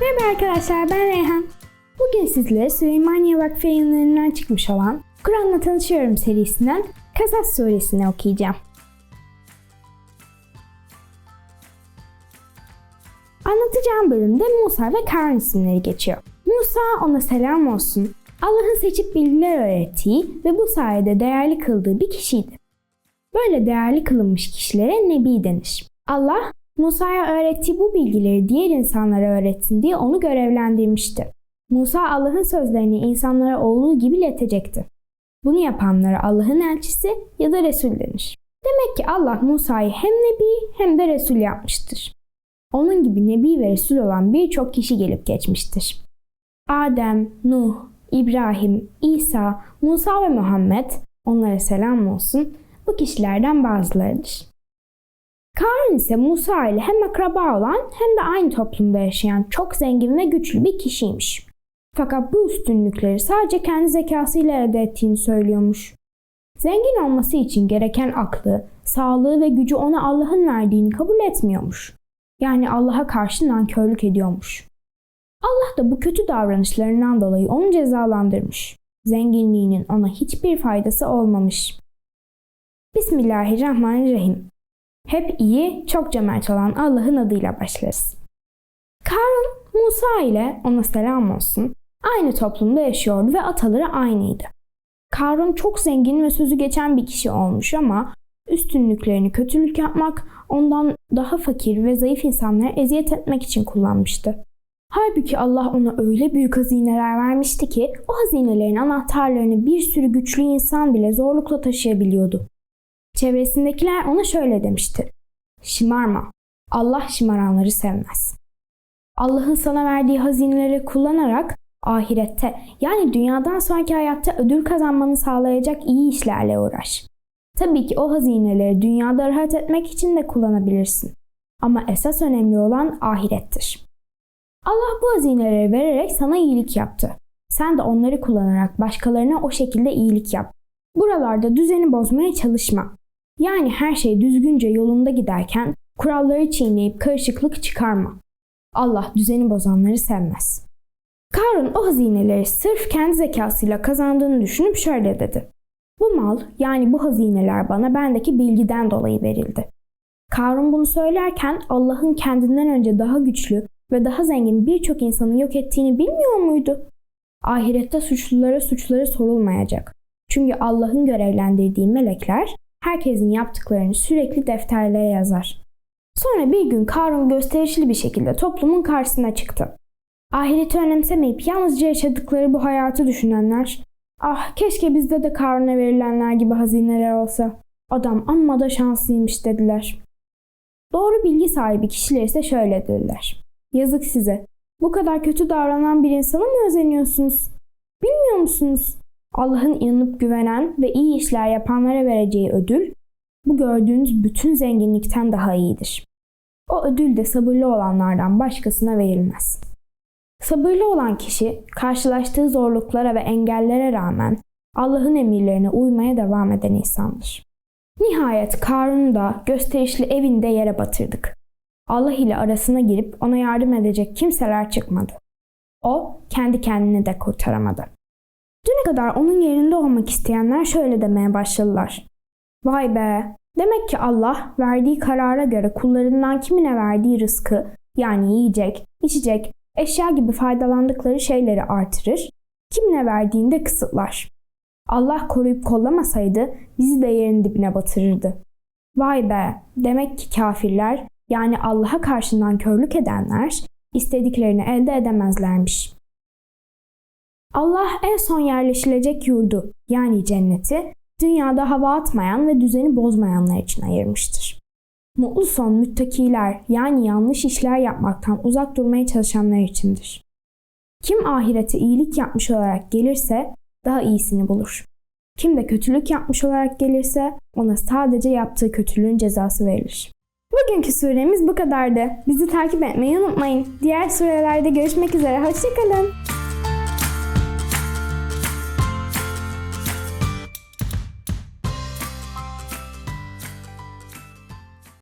Merhaba arkadaşlar ben Reyhan. Bugün sizlere Süleymaniye Vakfı yayınlarından çıkmış olan Kur'an'la Tanışıyorum serisinden Kasas suresini okuyacağım. Anlatacağım bölümde Musa ve Karun isimleri geçiyor. Musa ona selam olsun. Allah'ın seçip bilgiler öğrettiği ve bu sayede değerli kıldığı bir kişiydi. Böyle değerli kılınmış kişilere Nebi denir. Allah Musa'ya öğrettiği bu bilgileri diğer insanlara öğretsin diye onu görevlendirmişti. Musa Allah'ın sözlerini insanlara olduğu gibi iletecekti. Bunu yapanlara Allah'ın elçisi ya da Resul denir. Demek ki Allah Musa'yı hem Nebi hem de Resul yapmıştır. Onun gibi Nebi ve Resul olan birçok kişi gelip geçmiştir. Adem, Nuh, İbrahim, İsa, Musa ve Muhammed, onlara selam olsun, bu kişilerden bazılarıdır. Karun ise Musa ile hem akraba olan hem de aynı toplumda yaşayan çok zengin ve güçlü bir kişiymiş. Fakat bu üstünlükleri sadece kendi zekasıyla elde ettiğini söylüyormuş. Zengin olması için gereken aklı, sağlığı ve gücü ona Allah'ın verdiğini kabul etmiyormuş. Yani Allah'a karşı nankörlük ediyormuş. Allah da bu kötü davranışlarından dolayı onu cezalandırmış. Zenginliğinin ona hiçbir faydası olmamış. Bismillahirrahmanirrahim. Hep iyi, çok cömert olan Allah'ın adıyla başlarız. Karun, Musa ile ona selam olsun, aynı toplumda yaşıyordu ve ataları aynıydı. Karun çok zengin ve sözü geçen bir kişi olmuş ama üstünlüklerini kötülük yapmak, ondan daha fakir ve zayıf insanlara eziyet etmek için kullanmıştı. Halbuki Allah ona öyle büyük hazineler vermişti ki o hazinelerin anahtarlarını bir sürü güçlü insan bile zorlukla taşıyabiliyordu. Çevresindekiler ona şöyle demişti. Şımarma. Allah şımaranları sevmez. Allah'ın sana verdiği hazineleri kullanarak ahirette yani dünyadan sonraki hayatta ödül kazanmanı sağlayacak iyi işlerle uğraş. Tabii ki o hazineleri dünyada rahat etmek için de kullanabilirsin. Ama esas önemli olan ahirettir. Allah bu hazineleri vererek sana iyilik yaptı. Sen de onları kullanarak başkalarına o şekilde iyilik yap. Buralarda düzeni bozmaya çalışma. Yani her şey düzgünce yolunda giderken kuralları çiğneyip karışıklık çıkarma. Allah düzeni bozanları sevmez. Karun o hazineleri sırf kendi zekasıyla kazandığını düşünüp şöyle dedi. Bu mal yani bu hazineler bana bendeki bilgiden dolayı verildi. Karun bunu söylerken Allah'ın kendinden önce daha güçlü ve daha zengin birçok insanı yok ettiğini bilmiyor muydu? Ahirette suçlulara suçları sorulmayacak. Çünkü Allah'ın görevlendirdiği melekler herkesin yaptıklarını sürekli defterlere yazar. Sonra bir gün Karun gösterişli bir şekilde toplumun karşısına çıktı. Ahireti önemsemeyip yalnızca yaşadıkları bu hayatı düşünenler, ah keşke bizde de Karun'a verilenler gibi hazineler olsa, adam amma da şanslıymış dediler. Doğru bilgi sahibi kişiler ise şöyle dediler. Yazık size. Bu kadar kötü davranan bir insana mı özeniyorsunuz? Bilmiyor musunuz? Allah'ın inanıp güvenen ve iyi işler yapanlara vereceği ödül, bu gördüğünüz bütün zenginlikten daha iyidir. O ödül de sabırlı olanlardan başkasına verilmez. Sabırlı olan kişi karşılaştığı zorluklara ve engellere rağmen Allah'ın emirlerine uymaya devam eden insandır. Nihayet Karun'u da gösterişli evinde yere batırdık. Allah ile arasına girip ona yardım edecek kimseler çıkmadı. O kendi kendini de kurtaramadı. Düne kadar onun yerinde olmak isteyenler şöyle demeye başladılar. Vay be! Demek ki Allah verdiği karara göre kullarından kimine verdiği rızkı yani yiyecek, içecek, eşya gibi faydalandıkları şeyleri artırır, kimine verdiğini de kısıtlar. Allah koruyup kollamasaydı bizi de yerin dibine batırırdı. Vay be! Demek ki kafirler yani Allah'a karşından körlük edenler istediklerini elde edemezlermiş. Allah en son yerleşilecek yurdu yani cenneti dünyada hava atmayan ve düzeni bozmayanlar için ayırmıştır. Mutlu son müttakiler yani yanlış işler yapmaktan uzak durmaya çalışanlar içindir. Kim ahirete iyilik yapmış olarak gelirse daha iyisini bulur. Kim de kötülük yapmış olarak gelirse ona sadece yaptığı kötülüğün cezası verilir. Bugünkü suremiz bu kadardı. Bizi takip etmeyi unutmayın. Diğer surelerde görüşmek üzere. Hoşçakalın.